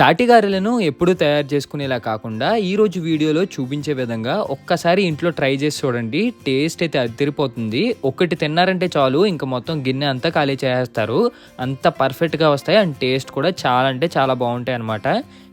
తాటిగారెలను ఎప్పుడు తయారు చేసుకునేలా కాకుండా ఈరోజు వీడియోలో చూపించే విధంగా ఒక్కసారి ఇంట్లో ట్రై చేసి చూడండి. టేస్ట్ అయితే అదిరిపోతుంది. ఒకటి తిన్నారంటే చాలు ఇంకా మొత్తం గిన్నె అంతా ఖాళీ చేసేస్తారు. అంత పర్ఫెక్ట్గా వస్తాయి. అండ్ టేస్ట్ కూడా చాలా అంటే చాలా బాగుంటాయి అనమాట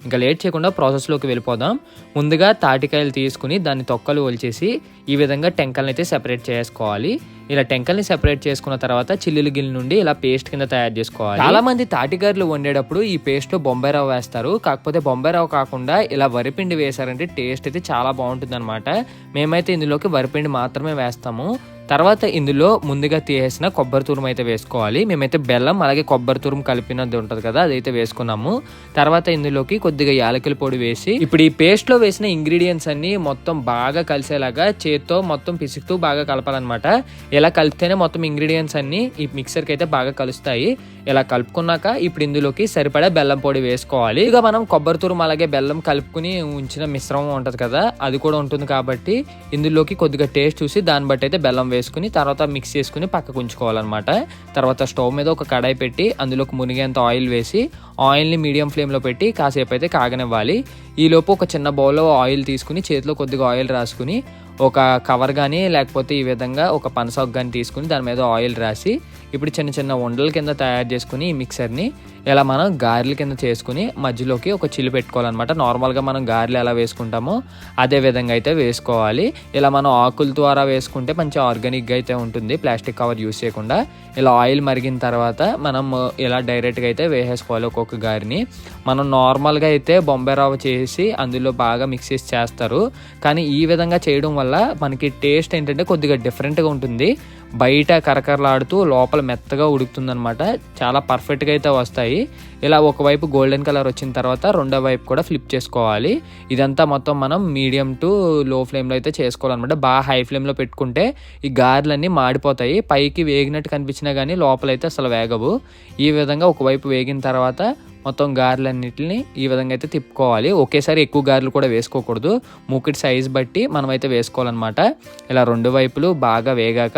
ఇంకా లేట్ చేయకుండా ప్రాసెస్లోకి వెళ్ళిపోదాం. ముందుగా తాటికాయలు తీసుకుని దాన్ని తొక్కలు ఒలిచేసి ఈ విధంగా టెంకల్ని అయితే సెపరేట్ చేసుకోవాలి. ఇలా టెంకల్ని సెపరేట్ చేసుకున్న తర్వాత చిల్లులు గిల్లి నుండి ఇలా పేస్ట్ కింద తయారు చేసుకోవాలి. చాలా మంది తాటిగారులు వండేటప్పుడు ఈ పేస్ట్ బొంబాయి రవ్వ వేస్తారు. కాకపోతే బొంబాయి రవ్వ కాకుండా ఇలా వరిపిండి వేశారంటే టేస్ట్ అయితే చాలా బాగుంటుంది అనమాట మేమైతే ఇందులోకి వరిపిండి మాత్రమే వేస్తాము. తర్వాత ఇందులో ముందుగా తీసేసిన కొబ్బరి తురుము అయితే వేసుకోవాలి. మేమైతే బెల్లం అలాగే కొబ్బరి తురుము కలిపినది ఉంటుంది కదా అదైతే వేసుకున్నాము. తర్వాత ఇందులోకి కొద్దిగా యాలకుల పొడి వేసి ఇప్పుడు ఈ పేస్ట్లో వేసిన ఇంగ్రీడియంట్స్ అన్ని మొత్తం బాగా కలిసేలాగా చేత్తో మొత్తం పిసుకుతూ బాగా కలపాలన్నమాట. ఇలా కలిపితేనే మొత్తం ఇంగ్రీడియంట్స్ అన్ని ఈ మిక్సర్కి అయితే బాగా కలుస్తాయి. ఇలా కలుపుకున్నాక ఇప్పుడు ఇందులోకి సరిపడా బెల్లం పొడి వేసుకోవాలి. ఇక మనం కొబ్బరి తురుము అలాగే బెల్లం కలుపుకుని ఉంచిన మిశ్రమం ఉంటుంది కదా అది కూడా ఉంటుంది కాబట్టి ఇందులోకి కొద్దిగా టేస్ట్ చూసి దాన్ని బట్టి అయితే బెల్లం వేసుకుని తర్వాత మిక్స్ చేసుకుని పక్కకు ఉంచుకోవాలన్నమాట. తర్వాత స్టవ్ మీద ఒక కడాయి పెట్టి అందులోకి మునిగేంత ఆయిల్ వేసి ఆయిల్ని మీడియం ఫ్లేమ్లో పెట్టి కాసేపు అయితే కాగనివ్వాలి. ఈలోపు ఒక చిన్న బౌల్లో ఆయిల్ తీసుకుని చేతిలో కొద్దిగా ఆయిల్ రాసుకుని ఒక కవర్ కానీ లేకపోతే ఈ విధంగా ఒక పనసాకు కానీ తీసుకుని దాని మీద ఆయిల్ రాసి ఇప్పుడు చిన్న చిన్న ఉండల కింద తయారు చేసుకుని ఈ మిక్సర్ని ఇలా మనం గారెల కింద చేసుకుని మధ్యలోకి ఒక చిల్లు పెట్టుకోవాలన్నమాట. నార్మల్గా మనం గారెలు ఎలా వేసుకుంటామో అదే విధంగా అయితే వేసుకోవాలి. ఇలా మనం ఆకుల ద్వారా వేసుకుంటే మంచి ఆర్గానిక్గా అయితే ఉంటుంది ప్లాస్టిక్ కవర్ యూస్ చేయకుండా. ఇలా ఆయిల్ మరిగిన తర్వాత మనం ఇలా డైరెక్ట్గా అయితే వేసేసుకోవాలి ఒక్కొక్క గారిని. మనం నార్మల్గా అయితే బొంబాయి రవ్వ చేసి అందులో బాగా మిక్స్ చేసి చేస్తారు. కానీ ఈ విధంగా చేయడం వల్ల మనకి టేస్ట్ ఏంటంటే కొద్దిగా డిఫరెంట్గా ఉంటుంది. బయట కరకరలాడుతూ లోపల మెత్తగా ఉడుకుతుందనమాట చాలా పర్ఫెక్ట్గా అయితే వస్తాయి. ఇలా ఒకవైపు గోల్డెన్ కలర్ వచ్చిన తర్వాత రెండో వైపు కూడా ఫ్లిప్ చేసుకోవాలి. ఇదంతా మొత్తం మనం మీడియం టు లో ఫ్లేమ్లో అయితే చేసుకోవాలన్నమాట. బాగా హై ఫ్లేమ్లో పెట్టుకుంటే ఈ గారెలన్నీ మాడిపోతాయి. పైకి వేగినట్టు కనిపించినా కానీ లోపలైతే అసలు వేగవు. ఈ విధంగా ఒకవైపు వేగిన తర్వాత మొత్తం గారెలన్నిటిని ఈ విధంగా అయితే తిప్పుకోవాలి. ఒకేసారి ఎక్కువ గారెలు కూడా వేసుకోకూడదు. మూకిటి సైజ్ బట్టి మనమైతే వేసుకోవాలన్నమాట. ఇలా రెండు వైపులు బాగా వేగాక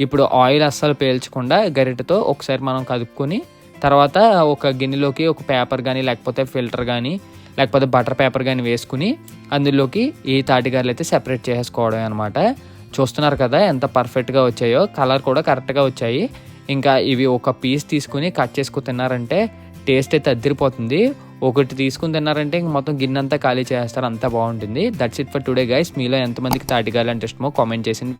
ఇప్పుడు ఆయిల్ అస్సలు పేల్చకుండా గరిటెతో ఒకసారి మనం కదుపుకొని తర్వాత ఒక గిన్నెలోకి ఒక పేపర్ కానీ లేకపోతే ఫిల్టర్ కానీ లేకపోతే బటర్ పేపర్ కానీ వేసుకుని అందులోకి ఈ తాటిగారులు అయితే సెపరేట్ చేసుకోవడం అనమాట చూస్తున్నారు కదా ఎంత పర్ఫెక్ట్గా వచ్చాయో? కలర్ కూడా కరెక్ట్గా వచ్చాయి. ఇంకా ఇవి ఒక పీస్ తీసుకుని కట్ చేసుకుని తిన్నారంటే టేస్ట్ అయితే అద్దరిపోతుంది. ఒకటి తీసుకుని తిన్నారంటే ఇంక మొత్తం గిన్నె అంతా ఖాళీ చేస్తారు అంతా బాగుంటుంది. That's it for today guys మీలో ఎంతమందికి గాలి అంటే ఇష్టమో కామెంట్ చేసి